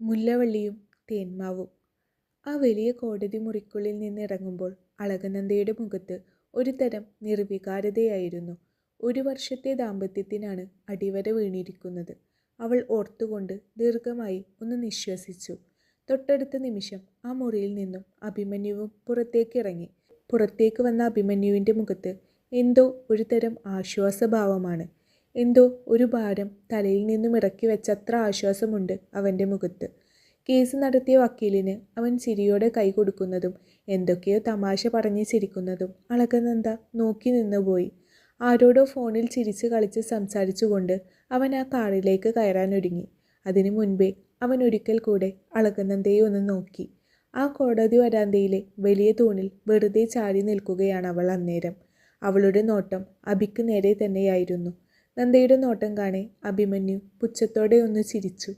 മുല്ലവള്ളിയും തേന്മാവും. ആ വലിയ കോടതി മുറിക്കുള്ളിൽ നിന്നിറങ്ങുമ്പോൾ അളകനന്ദയുടെ മുഖത്ത് ഒരു തരം നിർവികാരതയായിരുന്നു. ഒരു വർഷത്തെ ദാമ്പത്യത്തിനാണ് അടിവര വീണിരിക്കുന്നത്. അവൾ ഓർത്തുകൊണ്ട് ദീർഘമായി ഒന്ന് നിശ്വസിച്ചു. തൊട്ടടുത്ത നിമിഷം ആ മുറിയിൽ നിന്നും അഭിമന്യുവും പുറത്തേക്കിറങ്ങി. പുറത്തേക്ക് വന്ന അഭിമന്യുവിന്റെ മുഖത്ത് എന്തോ ഒരുതരം ആശ്വാസഭാവമാണ്. എന്തോ ഒരു ഭാരം തലയിൽ നിന്നും ഇറക്കി വെച്ചത്ര ആശ്വാസമുണ്ട് അവന്റെ മുഖത്ത്. കേസ് നടത്തിയ വക്കീലിന് അവൻ ചിരിയോടെ കൈ കൊടുക്കുന്നതും എന്തൊക്കെയോ തമാശ പറഞ്ഞ് ചിരിക്കുന്നതും അളകനന്ദ നോക്കി നിന്നുപോയി ആരോടോ ഫോണിൽ ചിരിച്ച് കളിച്ച് സംസാരിച്ചുകൊണ്ട് അവൻ ആ കാറിലേക്ക് കയറാനൊരുങ്ങി അതിനു മുൻപേ അവൻ ഒരിക്കൽ കൂടെ അളകനന്ദയെ ഒന്ന് നോക്കി. ആ കോടതി വരാന്തയിലെ വലിയ തൂണിൽ വെറുതെ ചാരി നിൽക്കുകയാണ് അവൾ അന്നേരം. അവളുടെ നോട്ടം അഭിക്ക് നേരെ തന്നെയായിരുന്നു. നന്ദയുടെ നോട്ടം കാണെ അഭിമന്യു പുച്ഛത്തോടെ ഒന്ന് ചിരിച്ചു.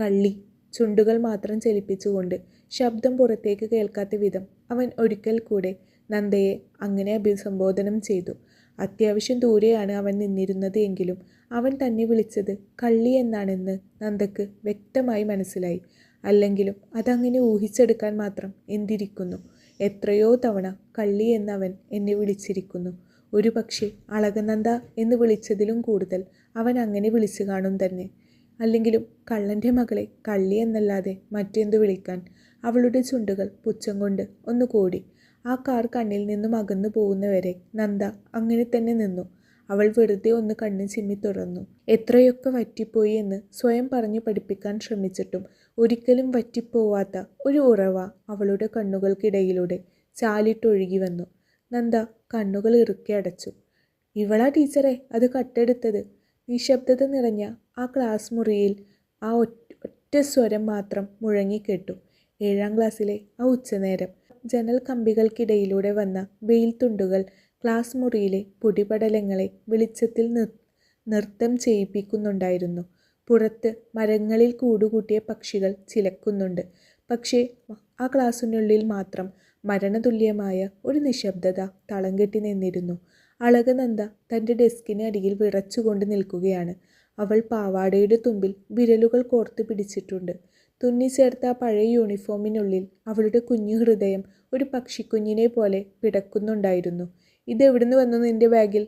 കള്ളി ചുണ്ടുകൾ മാത്രം ചലിപ്പിച്ചുകൊണ്ട് ശബ്ദം പുറത്തേക്ക് കേൾക്കാത്ത വിധം അവൻ ഒരിക്കൽ കൂടെ നന്ദയെ അങ്ങനെ അഭിസംബോധനം ചെയ്തു. അത്യാവശ്യം ദൂരെയാണ് അവൻ നിന്നിരുന്നത് എങ്കിലും അവൻ തന്നെ വിളിച്ചത് കള്ളി എന്നാണെന്ന് നന്ദക്ക് വ്യക്തമായി മനസ്സിലായി. അല്ലെങ്കിലും അതങ്ങനെ ഊഹിച്ചെടുക്കാൻ മാത്രം എന്തിരിക്കുന്നു? എത്രയോ തവണ കള്ളി എന്നവൻ എന്നെ വിളിച്ചിരിക്കുന്നു. ഒരു പക്ഷേ അളകനന്ദ എന്ന് വിളിച്ചതിലും കൂടുതൽ അവൻ അങ്ങനെ വിളിച്ചു കാണും തന്നെ. അല്ലെങ്കിലും കള്ളന്റെ മകളെ കള്ളി എന്നല്ലാതെ മറ്റെന്തു വിളിക്കാൻ? അവളുടെ ചുണ്ടുകൾ പുച്ഛം കൊണ്ട് ഒന്ന് കൂടി. ആ കാർ കണ്ണിൽ നിന്നും അകന്നു പോകുന്നവരെ നന്ദ അങ്ങനെ തന്നെ നിന്നു. അവൾ വെറുതെ ഒന്ന് കണ്ണു ചിമ്മി തുറന്നു. എത്രയൊക്കെ വറ്റിപ്പോയി എന്ന് സ്വയം പറഞ്ഞു പഠിപ്പിക്കാൻ ശ്രമിച്ചിട്ടും ഒരിക്കലും വറ്റിപ്പോവാത്ത ഒരു ഉറവ അവളുടെ കണ്ണുകൾക്കിടയിലൂടെ ചാലിട്ടൊഴുകി വന്നു. നന്ദ കണ്ണുകൾ ഇറുക്കി അടച്ചു. ഇവളാ ടീച്ചറെ അത് കട്ടെടുത്തത്. നിശബ്ദത നിറഞ്ഞ ആ ക്ലാസ് മുറിയിൽ ആ ഒറ്റ സ്വരം മാത്രം മുഴങ്ങിക്കേട്ടു ഏഴാം ക്ലാസ്സിലെ ആ ഉച്ചനേരം ജനൽ കമ്പികൾക്കിടയിലൂടെ വന്ന വെയിൽ തുണ്ടുകൾ ക്ലാസ് മുറിയിലെ പൊടിപടലങ്ങളെ വെളിച്ചത്തിൽ നിർ നൃത്തം ചെയ്യിപ്പിക്കുന്നുണ്ടായിരുന്നു. പുറത്ത് മരങ്ങളിൽ കൂടുകൂട്ടിയ പക്ഷികൾ ചിലക്കുന്നുണ്ട്. പക്ഷേ ആ ക്ലാസ്സിനുള്ളിൽ മാത്രം മരണതുല്യമായ ഒരു നിശബ്ദത തളം കെട്ടി നിന്നിരുന്നു. അളകനന്ദ തന്റെ ഡെസ്കിന് അടിയിൽ വിറച്ചുകൊണ്ട് നിൽക്കുകയാണ്. അവൾ പാവാടയുടെ തുമ്പിൽ വിരലുകൾ കോർത്തു പിടിച്ചിട്ടുണ്ട്. തുന്നിച്ചേർത്ത ആ പഴയ യൂണിഫോമിനുള്ളിൽ അവളുടെ കുഞ്ഞു ഹൃദയം ഒരു പക്ഷിക്കുഞ്ഞിനെ പോലെ പിടക്കുന്നുണ്ടായിരുന്നു. ഇതെവിടുന്ന് വന്നു നിന്റെ ബാഗിൽ?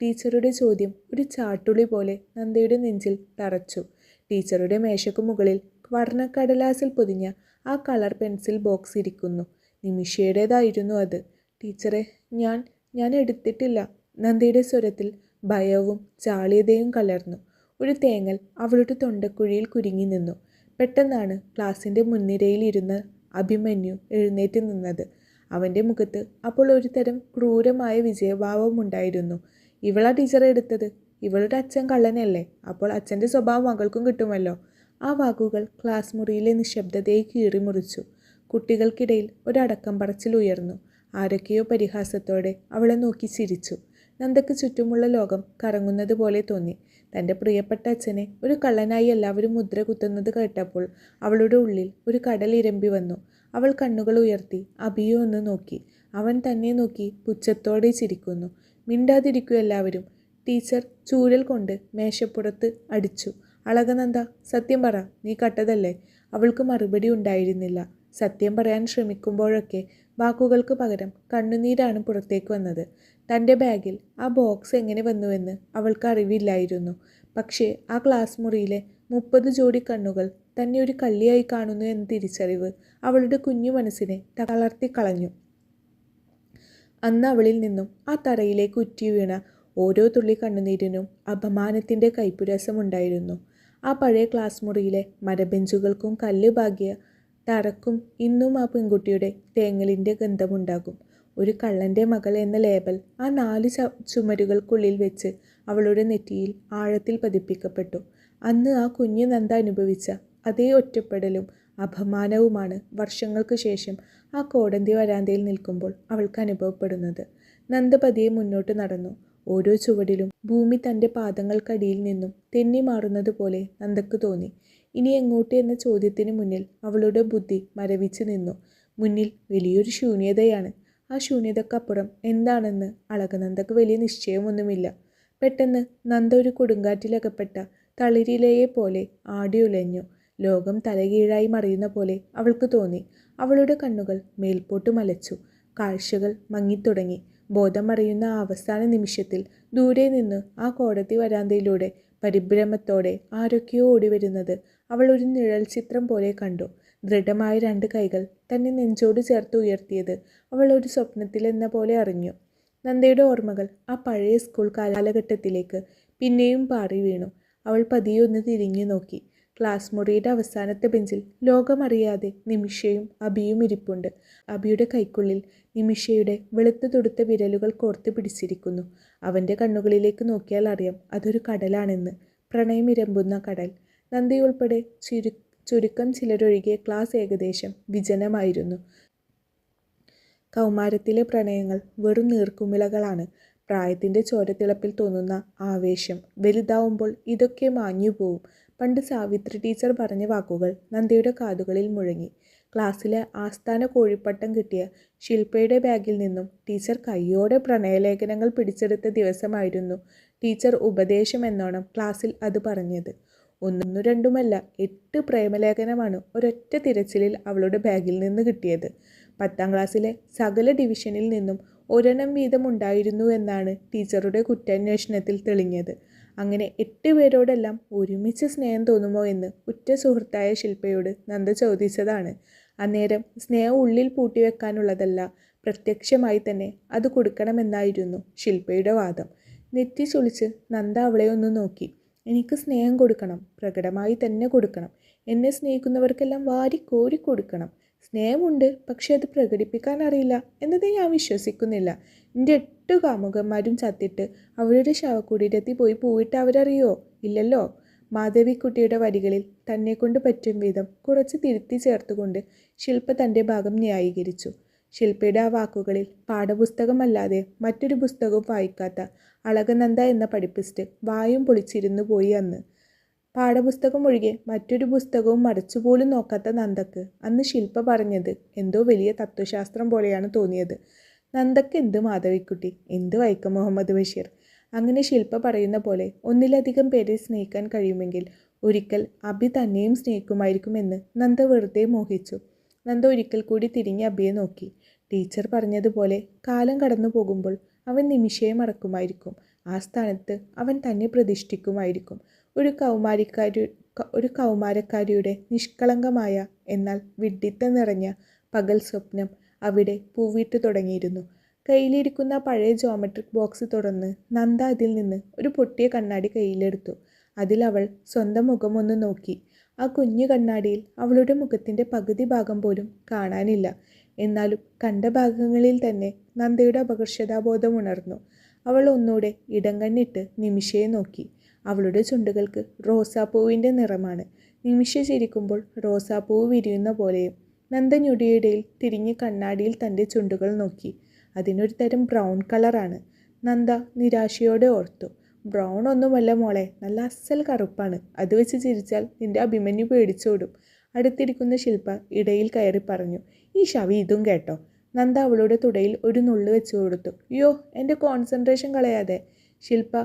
ടീച്ചറുടെ ചോദ്യം ഒരു ചാട്ടുളി പോലെ നന്ദയുടെ നെഞ്ചിൽ തറച്ചു. ടീച്ചറുടെ മേശയ്ക്ക് മുകളിൽ വർണക്കടലാസിൽ പൊതിഞ്ഞ ആ കളർ പെൻസിൽ ബോക്സ് ഇരിക്കുന്നു. നിമിഷയുടേതായിരുന്നു അത്. ടീച്ചറെ ഞാൻ ഞാൻ എടുത്തിട്ടില്ല. നന്ദിയുടെ സ്വരത്തിൽ ഭയവും ചാളിയതയും കലർന്നു. ഒരു തേങ്ങൽ അവളുടെ തൊണ്ടക്കുഴിയിൽ കുരുങ്ങി നിന്നു. പെട്ടെന്നാണ് ക്ലാസിന്റെ മുൻനിരയിലിരുന്ന അഭിമന്യു എഴുന്നേറ്റ് നിന്നത്. അവന്റെ മുഖത്ത് അപ്പോൾ ഒരുതരം ക്രൂരമായ വിജയഭാവമുണ്ടായിരുന്നു ഇവളാ ടീച്ചറെ എടുത്തത്? ഇവളുടെ അച്ഛൻ കള്ളനല്ലേ? അപ്പോൾ അച്ഛന്റെ സ്വഭാവം മകൾക്കും കിട്ടുമല്ലോ? ആ വാക്കുകൾ ക്ലാസ് മുറിയിലെ നിശബ്ദതയെ കീറിമുറിച്ചു. കുട്ടികൾക്കിടയിൽ ഒരടക്കം പറച്ചിലുയർന്നു ആരൊക്കെയോ പരിഹാസത്തോടെ അവളെ നോക്കി ചിരിച്ചു. നന്ദക്ക് ചുറ്റുമുള്ള ലോകം കറങ്ങുന്നത് പോലെ തോന്നി. തന്റെ പ്രിയപ്പെട്ട അച്ഛനെ ഒരു കള്ളനായി എല്ലാവരും മുദ്ര കുത്തുന്നത് കേട്ടപ്പോൾ അവളുടെ ഉള്ളിൽ ഒരു കടൽ ഇരമ്പി വന്നു. അവൾ കണ്ണുകൾ ഉയർത്തി അഭിയോ ഒന്ന് നോക്കി. അവൻ തന്നെ നോക്കി പുച്ഛത്തോടെ ചിരിക്കുന്നു. മിണ്ടാതിരിക്കൂ എല്ലാവരും. ടീച്ചർ ചൂരൽ കൊണ്ട് മേശപ്പുറത്ത് അടിച്ചു. അളകനന്ദ സത്യം പറ നീ കട്ടതല്ലേ? അവൾക്ക് മറുപടി ഉണ്ടായിരുന്നില്ല. സത്യം പറയാൻ ശ്രമിക്കുമ്പോഴൊക്കെ വാക്കുകൾക്ക് പകരം കണ്ണുനീരാണ് പുറത്തേക്ക് വന്നത്. തന്റെ ബാഗിൽ ആ ബോക്സ് എങ്ങനെ വന്നുവെന്ന് അവൾക്ക് അറിവില്ലായിരുന്നു. പക്ഷേ ആ ക്ലാസ് മുറിയിലെ മുപ്പത് ജോഡി കണ്ണുകൾ തന്നെ ഒരു കള്ളിയായി കാണുന്നു എന്ന തിരിച്ചറിവ് അവളുടെ കുഞ്ഞു മനസ്സിനെ തളർത്തി കളഞ്ഞു. അന്ന് അവളിൽ നിന്നും ആ തറയിലേക്ക് ഉറ്റി വീണ ഓരോ തുള്ളി കണ്ണുനീരിനും അപമാനത്തിന്റെ കൈപ്പുരസമുണ്ടായിരുന്നു. ആ പഴയ ക്ലാസ് മുറിയിലെ മരബെഞ്ചുകൾക്കും കല്ല് ഭാഗ്യ തറക്കും ഇന്നും ആ പെൺകുട്ടിയുടെ തേങ്ങലിന്റെ ഗന്ധമുണ്ടാകും. ഒരു കള്ളന്റെ മകൾ എന്ന ലേബൽ ആ നാല് ചുമരുകൾക്കുള്ളിൽ വെച്ച് അവളുടെ നെറ്റിയിൽ ആഴത്തിൽ പതിപ്പിക്കപ്പെട്ടു. അന്ന് ആ കുഞ്ഞു നന്ദ അനുഭവിച്ച അതേ ഒറ്റപ്പെടലും അപമാനവുമാണ് വർഷങ്ങൾക്ക് ശേഷം ആ കോടന്തി വരാന്തയിൽ നിൽക്കുമ്പോൾ അവൾക്ക് അനുഭവപ്പെടുന്നത്. നന്ദ പതിയെ മുന്നോട്ട് നടന്നു. ഓരോ ചുവടിലും ഭൂമി തന്റെ പാദങ്ങൾക്കടിയിൽ നിന്നും തെന്നി മാറുന്നത് പോലെ നന്ദക്ക് തോന്നി. ഇനി എങ്ങോട്ട് എന്ന ചോദ്യത്തിന് മുന്നിൽ അവളുടെ ബുദ്ധി മരവിച്ചു നിന്നു. മുന്നിൽ വലിയൊരു ശൂന്യതയാണ്. ആ ശൂന്യതക്കപ്പുറം എന്താണെന്ന് അളകനന്ദക്ക് വലിയ നിശ്ചയമൊന്നുമില്ല. പെട്ടെന്ന് നന്ദ ഒരു കൊടുങ്കാറ്റിലകപ്പെട്ട തളിരിലയെ പോലെ ആടിയുലഞ്ഞു ലോകം തലകീഴായി മറിയുന്ന പോലെ അവൾക്ക് തോന്നി. അവളുടെ കണ്ണുകൾ മേൽപോട്ട് മലച്ചു. കാഴ്ചകൾ മങ്ങിത്തുടങ്ങി. ബോധം അറിയുന്ന ആ അവസാന നിമിഷത്തിൽ ദൂരെ നിന്ന് ആ കോടതി വരാന്തയിലൂടെ പരിഭ്രമത്തോടെ ആരൊക്കെയോ ഓടിവരുന്നത് അവൾ ഒരു നിഴൽ ചിത്രം പോലെ കണ്ടു. ദൃഢമായ രണ്ട് കൈകൾ തന്നെ നെഞ്ചോട് ചേർത്ത് ഉയർത്തിയത് അവൾ ഒരു സ്വപ്നത്തിലെന്ന പോലെ അറിഞ്ഞു. നന്ദയുടെ ഓർമ്മകൾ ആ പഴയ സ്കൂൾ കാലഘട്ടത്തിലേക്ക് പിന്നെയും പാറി വീണു. അവൾ പതിയെ ഒന്ന് തിരിഞ്ഞു നോക്കി. ക്ലാസ് മുറിയുടെ അവസാനത്തെ ബെഞ്ചിൽ ലോകമറിയാതെ നിമിഷയും അബിയും ഇരിപ്പുണ്ട്. അബിയുടെ കൈക്കുള്ളിൽ നിമിഷയുടെ വെളുത്തു തൊടുത്ത വിരലുകൾ കോർത്ത് പിടിച്ചിരിക്കുന്നു. അവന്റെ കണ്ണുകളിലേക്ക് നോക്കിയാൽ അറിയാം അതൊരു കടലാണെന്ന്. പ്രണയമിരമ്പുന്ന കടൽ. നന്ദിയുൾപ്പെടെ ചുരു ചുരുക്കം ചിലരൊഴികെ ക്ലാസ് ഏകദേശം വിജനമായിരുന്നു. കൗമാരത്തിലെ പ്രണയങ്ങൾ വെറും നീർക്കുമിളകളാണ്. പ്രായത്തിന്റെ ചോരത്തിളപ്പിൽ തോന്നുന്ന ആവേശം വലുതാവുമ്പോൾ ഇതൊക്കെ മാഞ്ഞു പോവും. പണ്ട് സാവിത്രി ടീച്ചർ പറഞ്ഞ വാക്കുകൾ നന്ദയുടെ കാതുകളിൽ മുഴങ്ങി. ക്ലാസ്സിലെ ആസ്ഥാന കോഴിപ്പട്ടം കിട്ടിയ ശില്പയുടെ ബാഗിൽ നിന്നും ടീച്ചർ കയ്യോടെ പ്രണയലേഖനങ്ങൾ പിടിച്ചെടുത്ത ദിവസമായിരുന്നു ടീച്ചർ ഉപദേശം എന്നോണം ക്ലാസ്സിൽ അത് പറഞ്ഞത്. ഒന്നു രണ്ടുമല്ല എട്ട് പ്രേമലേഖനമാണ് ഒരൊറ്റ തിരച്ചിലിൽ അവളുടെ ബാഗിൽ നിന്ന് കിട്ടിയത്. പത്താം ക്ലാസ്സിലെ സകല ഡിവിഷനിൽ നിന്നും ഒരെണ്ണം വീതം ഉണ്ടായിരുന്നു എന്നാണ് ടീച്ചറുടെ കുറ്റാന്വേഷണത്തിൽ തെളിഞ്ഞത്. അങ്ങനെ എട്ട് പേരോടെല്ലാം ഒരുമിച്ച് സ്നേഹം തോന്നുമോ എന്ന് ഉറ്റ സുഹൃത്തായ ശില്പയോട് നന്ദ ചോദിച്ചതാണ്. അന്നേരം സ്നേഹം ഉള്ളിൽ പൂട്ടി വെക്കാനുള്ളതല്ല പ്രത്യക്ഷമായി തന്നെ അത് കൊടുക്കണമെന്നായിരുന്നു ശില്പയുടെ വാദം. നെറ്റി ചൊളിച്ച് നന്ദ അവളെ ഒന്ന് നോക്കി. എനിക്ക് സ്നേഹം കൊടുക്കണം പ്രകടമായി തന്നെ കൊടുക്കണം. എന്നെ സ്നേഹിക്കുന്നവർക്കെല്ലാം വാരി കോരി കൊടുക്കണം. സ്നേഹമുണ്ട് പക്ഷെ അത് പ്രകടിപ്പിക്കാൻ അറിയില്ല എന്നത് ഞാൻ വിശ്വസിക്കുന്നില്ല. എന്റെ എട്ട് കാമുകന്മാരും ചത്തിട്ട് അവരുടെ ശവക്കുടീരത്തിൽ പോയി പോയിട്ട് അവരറിയോ? ഇല്ലല്ലോ. മാധവിക്കുട്ടിയുടെ വരികളിൽ തന്നെ കൊണ്ട് പറ്റും വിധം കുറച്ച് തിരുത്തി ചേർത്തുകൊണ്ട് ശില്പ തന്റെ ഭാഗം ന്യായീകരിച്ചു. ശില്പയുടെ ആ വാക്കുകളിൽ പാഠപുസ്തകമല്ലാതെ മറ്റൊരു പുസ്തകവും വായിക്കാത്ത അളകനന്ദ എന്ന പഠിപ്പിസ്റ്റ് വായും പൊളിച്ചിരുന്നു പോയി അന്ന്. പാഠപുസ്തകം ഒഴികെ മറ്റൊരു പുസ്തകവും മടച്ചുപോലും നോക്കാത്ത നന്ദക്ക് അന്ന് ശില്പ പറഞ്ഞത് എന്തോ വലിയ തത്വശാസ്ത്രം പോലെയാണ് തോന്നിയത്. നന്ദക്ക് എന്ത് മാധവിക്കുട്ടി എന്ത് വൈക്കം മുഹമ്മദ് ബഷീർ? അങ്ങനെ ശില്പ പറയുന്ന പോലെ ഒന്നിലധികം പേരെ സ്നേഹിക്കാൻ കഴിയുമെങ്കിൽ ഒരിക്കൽ അബി തന്നെയും സ്നേഹിക്കുമായിരിക്കുമെന്ന് നന്ദ വെറുതെ മോഹിച്ചു. നന്ദ ഒരിക്കൽ കൂടി തിരിഞ്ഞ് അബിയെ നോക്കി. ടീച്ചർ പറഞ്ഞതുപോലെ കാലം കടന്നു പോകുമ്പോൾ അവൻ നിമിഷയെ മറക്കുമായിരിക്കും. ആ സ്ഥാനത്ത് അവൻ തന്നെ പ്രതിഷ്ഠിക്കുമായിരിക്കും. ഒരു കൗമാരിക്കാരി ഒരു കൗമാരക്കാരിയുടെ നിഷ്കളങ്കമായ എന്നാൽ വിഡ്ഢിത്തം നിറഞ്ഞ പകൽ സ്വപ്നം അവിടെ പൂവിട്ട് തുടങ്ങിയിരുന്നു. കയ്യിലിരിക്കുന്ന പഴയ ജോമെട്രിക് ബോക്സ് തുറന്ന് നന്ദ അതിൽ നിന്ന് ഒരു പൊട്ടിയ കണ്ണാടി കയ്യിലെടുത്തു. അതിൽ അവൾ സ്വന്തം മുഖമൊന്ന് നോക്കി. ആ കുഞ്ഞു കണ്ണാടിയിൽ അവളുടെ മുഖത്തിന്റെ പകുതി ഭാഗം പോലും കാണാനില്ല. എന്നാലും കണ്ട ഭാഗങ്ങളിൽ തന്നെ നന്ദയുടെ അപകർഷതാബോധം ഉണർന്നു. അവൾ ഒന്നൂടെ ഇടങ്കണ്ണിട്ട് നിമിഷയെ നോക്കി. അവളുടെ ചുണ്ടുകൾക്ക് റോസാപ്പൂവിന്റെ നിറമാണ്. നിമിഷ ചിരിക്കുമ്പോൾ റോസാപ്പൂവ് വിരിയുന്ന പോലെയും നന്ദ ഞൊടിയിടയിൽ തിരിഞ്ഞ് കണ്ണാടിയിൽ തന്റെ ചുണ്ടുകൾ നോക്കി. അതിനൊരു തരം ബ്രൗൺ കളറാണ്. നന്ദ നിരാശയോടെ ഓർത്തു. ബ്രൗൺ ഒന്നുമല്ല മോളെ നല്ല അസൽ കറുപ്പാണ്. അത് വെച്ച് ചിരിച്ചാൽ നിന്റെ അഭിമന്യു പേടിച്ചോടും. അടുത്തിരിക്കുന്ന ശില്പ ഇടയിൽ കയറി പറഞ്ഞു. ഈ ശവി ഇതും കേട്ടോ. നന്ദ അവളുടെ തുടയിൽ ഒരു നുള്ളു വെച്ചു കൊടുത്തു. അയ്യോ എന്റെ കോൺസെൻട്രേഷൻ കളയാതെ ശില്പ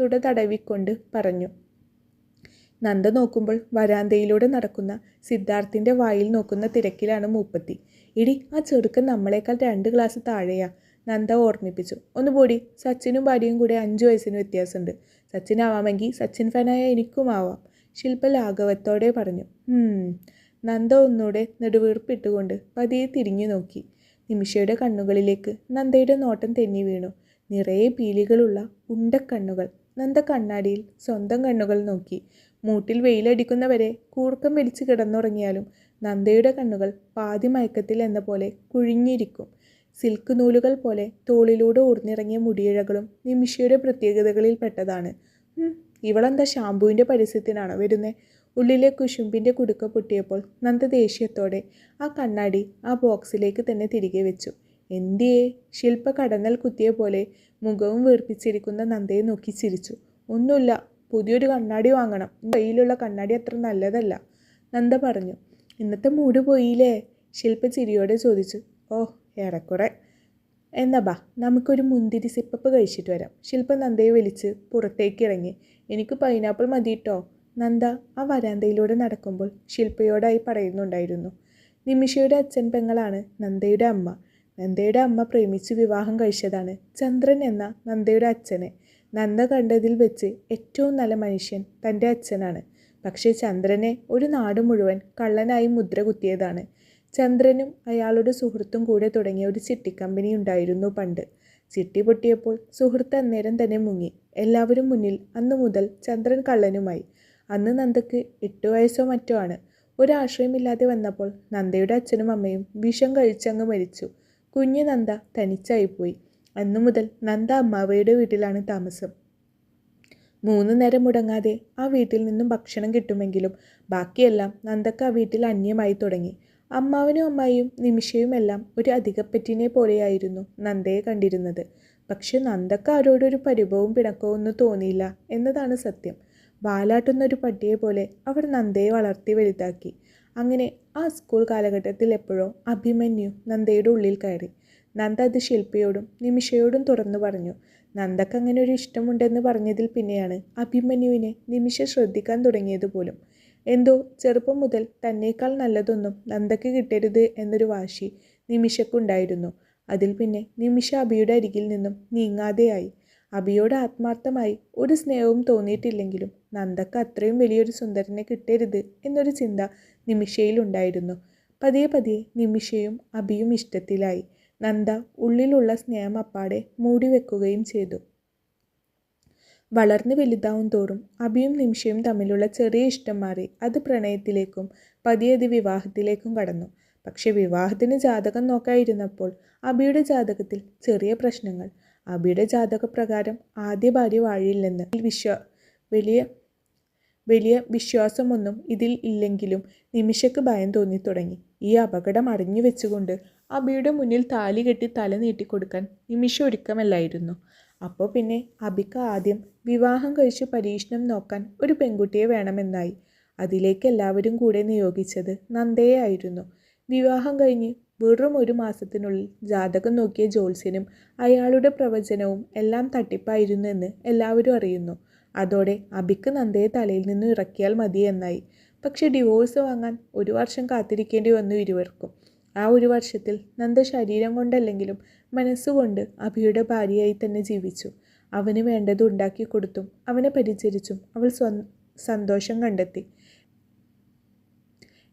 തുട തടവിക്കൊണ്ട് പറഞ്ഞു. നന്ദ നോക്കുമ്പോൾ വരാന്തയിലൂടെ നടക്കുന്ന സിദ്ധാർത്ഥിന്റെ വായിൽ നോക്കുന്ന തിരക്കിലാണ് മൂപ്പത്തി. ഇടി ആ ചെറുക്കൻ നമ്മളെക്കാൾ രണ്ട് ഗ്ലാസ് താഴെയാ നന്ദ ഓർമ്മിപ്പിച്ചു. ഒന്ന് പൊടി സച്ചിനും ഭാര്യയും കൂടെ അഞ്ച് വയസ്സിന് വ്യത്യാസമുണ്ട്. സച്ചിനാവാമെങ്കിൽ സച്ചിൻ ഫാനായ എനിക്കും ആവാം ശില്പ ലാഘവത്തോടെ പറഞ്ഞു. നന്ദ ഒന്നുകൂടെ നെടുവീർപ്പിട്ടുകൊണ്ട് പതിയെ തിരിഞ്ഞു നോക്കി. നിമിഷയുടെ കണ്ണുകളിലേക്ക് നന്ദയുടെ നോട്ടം തെന്നി വീണു. നിറയെ പീലികളുള്ള ഉണ്ടക്കണ്ണുകൾ. നന്ദ കണ്ണാടിയിൽ സ്വന്തം കണ്ണുകൾ നോക്കി. മൂട്ടിൽ വെയിലടിക്കുന്നവരെ കൂർക്കം വലിച്ച് കിടന്നുറങ്ങിയാലും നന്ദയുടെ കണ്ണുകൾ പാതി മയക്കത്തിൽ എന്ന പോലെ കുഴിഞ്ഞിരിക്കും. സിൽക്ക് നൂലുകൾ പോലെ തോളിലൂടെ ഊർന്നിറങ്ങിയ മുടിയിഴകളും നിമിഷയുടെ പ്രത്യേകതകളിൽ പെട്ടതാണ് ഇവളെന്താ ഷാമ്പുവിന്റെ പരസ്യത്തിനാണോ വരുന്നത് ഉള്ളിലെ കുശുമ്പിന്റെ കുടുക്ക പൊട്ടിയപ്പോൾ നന്ദ ദേഷ്യത്തോടെ ആ കണ്ണാടി ആ ബോക്സിലേക്ക് തന്നെ തിരികെ വെച്ചു. എന്തിയേ? ശില്പ കടന്നൽ കുത്തിയ പോലെ മുഖവും വീർപ്പിച്ചിരിക്കുന്ന നന്ദയെ നോക്കി ചിരിച്ചു. ഒന്നുമില്ല പുതിയൊരു കണ്ണാടി വാങ്ങണം. കയ്യിലുള്ള കണ്ണാടി അത്ര നല്ലതല്ല നന്ദ പറഞ്ഞു. ഇന്നത്തെ മൂട് പോയില്ലേ? ശില്പ ചിരിയോടെ ചോദിച്ചു. ഓ ഏറെക്കുറെ. എന്നാ ബാ നമുക്കൊരു മുന്തിരി സിപ്പപ്പ് കഴിച്ചിട്ട് വരാം. ശില്പ നന്ദയെ വലിച്ച് പുറത്തേക്ക് ഇറങ്ങി എനിക്ക് പൈനാപ്പിൾ മതി കേട്ടോ നന്ദ ആ വരാന്തയിലൂടെ നടക്കുമ്പോൾ ശില്പയോടായി പറയുന്നുണ്ടായിരുന്നു. നിമിഷയുടെ അച്ഛൻ പെങ്ങളാണ് നന്ദയുടെ അമ്മ. നന്ദയുടെ അമ്മ പ്രേമിച്ച് വിവാഹം കഴിച്ചതാണ് ചന്ദ്രൻ എന്ന നന്ദയുടെ അച്ഛനെ. നന്ദ കണ്ടതിൽ വെച്ച് ഏറ്റവും നല്ല മനുഷ്യൻ തന്റെ അച്ഛനാണ്. പക്ഷേ ചന്ദ്രനെ ഒരു നാട് മുഴുവൻ കള്ളനായി മുദ്ര കുത്തിയതാണ്. ചന്ദ്രനും അയാളുടെ സുഹൃത്തും കൂടെ തുടങ്ങിയ ഒരു ചിട്ടി കമ്പനി ഉണ്ടായിരുന്നു പണ്ട്. ചിട്ടി പൊട്ടിയപ്പോൾ സുഹൃത്ത് അന്നേരം തന്നെ മുങ്ങി. എല്ലാവരും മുന്നിൽ അന്നു മുതൽ ചന്ദ്രൻ കള്ളനുമായി. അന്ന് നന്ദക്ക് എട്ട് വയസ്സോ മറ്റോ ആണ്. ഒരാശ്രയമില്ലാതെ വന്നപ്പോൾ നന്ദയുടെ അച്ഛനും അമ്മയും വിഷം കഴിച്ചങ്ങ് മരിച്ചു. കുഞ്ഞു നന്ദ തനിച്ചായിപ്പോയി അന്നു മുതൽ നന്ദ അമ്മാവയുടെ വീട്ടിലാണ് താമസം. മൂന്ന് നേരം മുടങ്ങാതെ ആ വീട്ടിൽ നിന്നും ഭക്ഷണം കിട്ടുമെങ്കിലും ബാക്കിയെല്ലാം നന്ദക്ക് ആ വീട്ടിൽ അന്യമായി തുടങ്ങി. അമ്മാവനും അമ്മായിയും നിമിഷയുമെല്ലാം ഒരു അധികപ്പറ്റിനെ പോലെയായിരുന്നു നന്ദയെ കണ്ടിരുന്നത്. പക്ഷെ നന്ദക്ക് ആരോടൊരു പരിഭവവും പിണക്കവും ഒന്നും തോന്നിയില്ല എന്നതാണ് സത്യം. വാലാട്ടുന്ന ഒരു പട്ടിയെ പോലെ അവർ നന്ദയെ വളർത്തി വലുതാക്കി. അങ്ങനെ ആ സ്കൂൾ കാലഘട്ടത്തിൽ എപ്പോഴോ അഭിമന്യു നന്ദയുടെ ഉള്ളിൽ കയറി. നന്ദ അത് ശില്പയോടും നിമിഷയോടും തുറന്നു പറഞ്ഞു. നന്ദക്ക് അങ്ങനെ ഒരു ഇഷ്ടമുണ്ടെന്ന് പറഞ്ഞതിൽ പിന്നെയാണ് അഭിമന്യുവിനെ നിമിഷ ശ്രദ്ധിക്കാൻ തുടങ്ങിയത് പോലും. എന്തോ ചെറുപ്പം മുതൽ തന്നേക്കാൾ നല്ലതൊന്നും നന്ദക്ക് കിട്ടരുത് എന്നൊരു വാശി നിമിഷക്കുണ്ടായിരുന്നു. അതിൽ പിന്നെ നിമിഷ അഭിയുടെ അരികിൽ നിന്നും നീങ്ങാതെയായി. അബിയോട് ആത്മാർത്ഥമായി ഒരു സ്നേഹവും തോന്നിയിട്ടില്ലെങ്കിലും നന്ദക്ക് അത്രയും വലിയൊരു സുന്ദരനെ കിട്ടരുത് എന്നൊരു ചിന്ത നിമിഷയിലുണ്ടായിരുന്നു പതിയെ പതിയെ നിമിഷയും അബിയും ഇഷ്ടത്തിലായി. നന്ദ ഉള്ളിലുള്ള സ്നേഹം അപ്പാടെ മൂടിവെക്കുകയും ചെയ്തു. വളർന്നു വലുതാവും തോറും അബിയും നിമിഷയും തമ്മിലുള്ള ചെറിയ ഇഷ്ടം മാറി അത് പ്രണയത്തിലേക്കും പതിയെ അത് വിവാഹത്തിലേക്കും കടന്നു. പക്ഷെ വിവാഹത്തിന് ജാതകം നോക്കായിരുന്നപ്പോൾ അബിയുടെ ജാതകത്തിൽ ചെറിയ പ്രശ്നങ്ങൾ. അബിയുടെ ജാതകപ്രകാരം ആദ്യ ഭാര്യ വാഴില്ലെന്ന് വിശ്വ വലിയ വലിയ വിശ്വാസമൊന്നും ഇതിൽ ഇല്ലെങ്കിലും നിമിഷയ്ക്ക് ഭയം തോന്നി തുടങ്ങി ഈ അപകടം അറിഞ്ഞു വെച്ചുകൊണ്ട് അബിയുടെ മുന്നിൽ താലി കെട്ടി തല നീട്ടിക്കൊടുക്കാൻ നിമിഷ ഒരുക്കമല്ലായിരുന്നു. അപ്പോൾ പിന്നെ അബിക്ക് ആദ്യം വിവാഹം കഴിച്ച് പരീക്ഷണം നോക്കാൻ ഒരു പെൺകുട്ടിയെ വേണമെന്നായി. അതിലേക്ക് എല്ലാവരും കൂടെ നിയോഗിച്ചത് നന്ദയെ ആയിരുന്നു വിവാഹം കഴിഞ്ഞ് വെറും ഒരു മാസത്തിനുള്ളിൽ ജാതകം നോക്കിയ ജോത്സ്യനും അയാളുടെ പ്രവചനവും എല്ലാം തട്ടിപ്പായിരുന്നു എന്ന് എല്ലാവരും അറിയുന്നു. അതോടെ അബിക്ക് നന്ദയെ തലയിൽ നിന്നും ഇറക്കിയാൽ മതി എന്നായി. പക്ഷെ ഡിവോഴ്സ് വാങ്ങാൻ ഒരു വർഷം കാത്തിരിക്കേണ്ടി വന്നു ഇരുവർക്കും. ആ ഒരു വർഷത്തിൽ നന്ദ ശരീരം കൊണ്ടല്ലെങ്കിലും മനസ്സുകൊണ്ട് അഭിയുടെ ഭാര്യയായി തന്നെ ജീവിച്ചു. അവന് വേണ്ടത് ഉണ്ടാക്കി കൊടുത്തും അവനെ പരിചരിച്ചും അവൾ സ്വ സന്തോഷം കണ്ടെത്തി.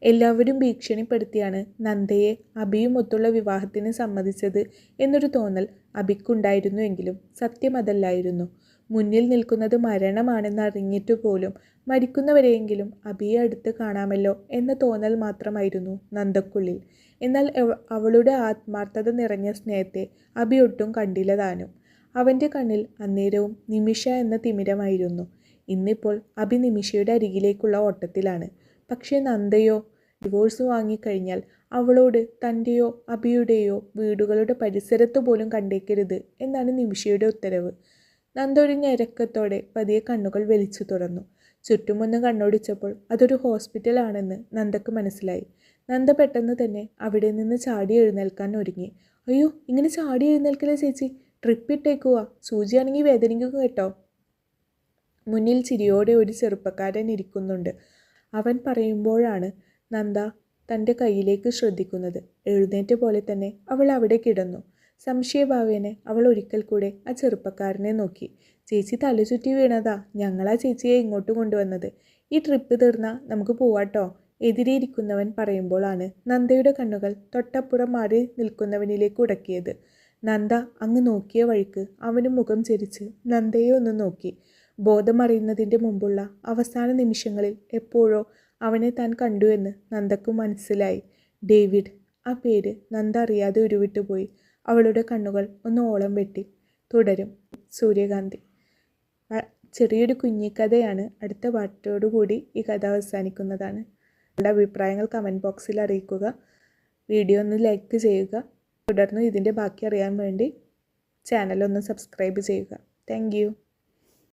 എല്ലാവരും ഭീഷണിപ്പെടുത്തിയാണ് നന്ദയെ അഭിയുമൊത്തുള്ള വിവാഹത്തിന് സമ്മതിച്ചത് എന്നൊരു തോന്നൽ അഭിക്കുണ്ടായിരുന്നുവെങ്കിലും സത്യം അതല്ലായിരുന്നു മുന്നിൽ നിൽക്കുന്നത് മരണമാണെന്ന് അറിഞ്ഞിട്ടു പോലും മരിക്കുന്നവരെയെങ്കിലും അഭിയെ അടുത്ത് കാണാമല്ലോ എന്ന തോന്നൽ മാത്രമായിരുന്നു നന്ദക്കുള്ളിൽ. എന്നാൽ അവളുടെ ആത്മാർത്ഥത നിറഞ്ഞ സ്നേഹത്തെ അഭി ഒട്ടും കണ്ടില്ല താനും. അവന്റെ കണ്ണിൽ അന്നേരവും നിമിഷ എന്ന തിമിരമായിരുന്നു. ഇന്നിപ്പോൾ അഭി നിമിഷയുടെ അരികിലേക്കുള്ള ഓട്ടത്തിലാണ്. പക്ഷേ നന്ദയോ ഡിവോഴ്സ് വാങ്ങിക്കഴിഞ്ഞാൽ അവളോട് തന്റെയോ അഭിയുടെയോ വീടുകളുടെ പരിസരത്ത് പോലും കണ്ടേക്കരുത് എന്നാണ് നിമിഷയുടെ ഉത്തരവ്. നന്ദ ഒരു ഞരക്കത്തോടെ പതിയെ കണ്ണുകൾ വലിച്ചു തുറന്നു. ചുറ്റുമൊന്ന് കണ്ണോടിച്ചപ്പോൾ അതൊരു ഹോസ്പിറ്റലാണെന്ന് നന്ദക്ക് മനസ്സിലായി. നന്ദ പെട്ടെന്ന് തന്നെ അവിടെ നിന്ന് ചാടി എഴുന്നേൽക്കാൻ ഒരുങ്ങി. അയ്യോ ഇങ്ങനെ ചാടി എഴുന്നേൽക്കില്ല ചേച്ചി? ട്രിപ്പ് ഇട്ടേക്കുക സൂചിയാണെങ്കിൽ വേദനിക്കും കേട്ടോ. മുന്നിൽ ചിരിയോടെ ഒരു ചെറുപ്പക്കാരൻ ഇരിക്കുന്നുണ്ട്. അവൻ പറയുമ്പോഴാണ് നന്ദ തന്റെ കയ്യിലേക്ക് ശ്രദ്ധിക്കുന്നത്. എഴുന്നേറ്റ പോലെ തന്നെ അവൾ അവിടെ കിടന്നു. സംശയഭാവേനെ അവൾ ഒരിക്കൽ കൂടെ ആ ചെറുപ്പക്കാരനെ നോക്കി. ചേച്ചി തലചുറ്റി വീണതാ. ഞങ്ങളാ ചേച്ചിയെ ഇങ്ങോട്ട് കൊണ്ടുവന്നത്. ഈ ട്രിപ്പ് തീർന്നാൽ നമുക്ക് പോവാട്ടോ എതിരെ ഇരിക്കുന്നവൻ പറയുമ്പോഴാണ് നന്ദയുടെ കണ്ണുകൾ തൊട്ടപ്പുറം മാറി നിൽക്കുന്നവനിലേക്ക് ഉടക്കിയത്. നന്ദ അങ്ങ് നോക്കിയ വഴിക്ക് അവന് മുഖം ചിരിച്ച് നന്ദയെ ഒന്ന് നോക്കി. ബോധമറിയുന്നതിന്റെ മുമ്പുള്ള അവസാന നിമിഷങ്ങളിൽ എപ്പോഴോ അവനെ താൻ കണ്ടുവെന്ന് നന്ദക്കു മനസ്സിലായി. ഡേവിഡ് ആ പേര് നന്ദ അറിയാതെ ഉരുവിട്ടുപോയി അവളുടെ കണ്ണുകൾ ഒന്ന് ഓളം വെട്ടി. തുടരും. സൂര്യകാന്തി. ചെറിയൊരു കുഞ്ഞിക്കഥയാണ് അടുത്ത പാട്ടോടുകൂടി ഈ കഥ അവസാനിക്കുന്നതാണ്. നിങ്ങളുടെ അഭിപ്രായങ്ങൾ കമന്റ് ബോക്സിൽ അറിയിക്കുക. വീഡിയോ ഒന്ന് ലൈക്ക് ചെയ്യുക. തുടർന്ന് ഇതിന്റെ ബാക്കി അറിയാൻ വേണ്ടി ചാനലൊന്ന് സബ്സ്ക്രൈബ് ചെയ്യുക. താങ്ക്